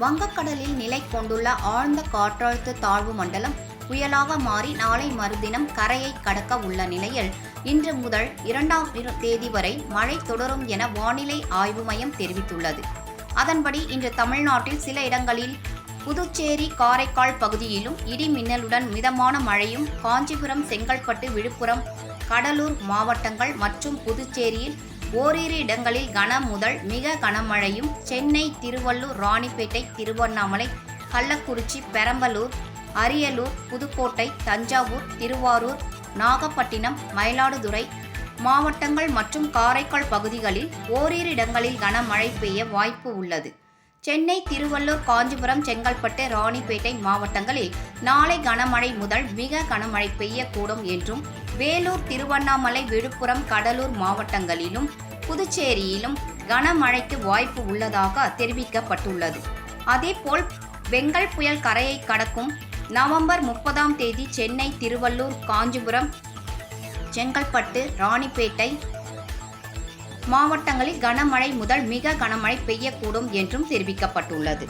வங்கக்கடலில் நிலை கொண்டுள்ள ஆழ்ந்த காற்றழுத்த தாழ்வு மண்டலம் புயலாக மாறி நாளை மறுதினம் கரையை கடக்க உள்ள நிலையில் இன்று முதல் இரண்டாம் தேதி வரை மழை தொடரும் என வானிலை ஆய்வு மையம் தெரிவித்துள்ளது. அதன்படி இன்று தமிழ்நாட்டில் சில இடங்களில் புதுச்சேரி காரைக்கால் பகுதியிலும் இடி மின்னலுடன் மிதமான மழையும் காஞ்சிபுரம் செங்கல்பட்டு விழுப்புரம் கடலூர் மாவட்டங்கள் மற்றும் புதுச்சேரியில் ஓரிரு இடங்களில் கன முதல் மிக கனமழையும் சென்னை திருவள்ளூர் ராணிப்பேட்டை திருவண்ணாமலை கள்ளக்குறிச்சி பெரம்பலூர் அரியலூர் புதுக்கோட்டை தஞ்சாவூர் திருவாரூர் நாகப்பட்டினம் மயிலாடுதுறை மாவட்டங்கள் மற்றும் காரைக்கால் பகுதிகளில் ஓரிரு இடங்களில் கனமழை பெய்ய வாய்ப்பு உள்ளது. சென்னை திருவள்ளூர் காஞ்சிபுரம் செங்கல்பட்டு ராணிப்பேட்டை மாவட்டங்களில் நாளை கனமழை முதல் மிக கனமழை பெய்யக்கூடும் என்றும் வேலூர் திருவண்ணாமலை விழுப்புரம் கடலூர் மாவட்டங்களிலும் புதுச்சேரியிலும் கனமழைக்கு வாய்ப்பு உள்ளதாக தெரிவிக்கப்பட்டுள்ளது. அதேபோல் வெங்கல் புயல் கரையை கடக்கும் நவம்பர் முப்பதாம் தேதி சென்னை திருவள்ளூர் காஞ்சிபுரம் செங்கல்பட்டு ராணிப்பேட்டை மாவட்டங்களில் கனமழை முதல் மிக கனமழை பெய்யக்கூடும் என்றும் தெரிவிக்கப்பட்டுள்ளது.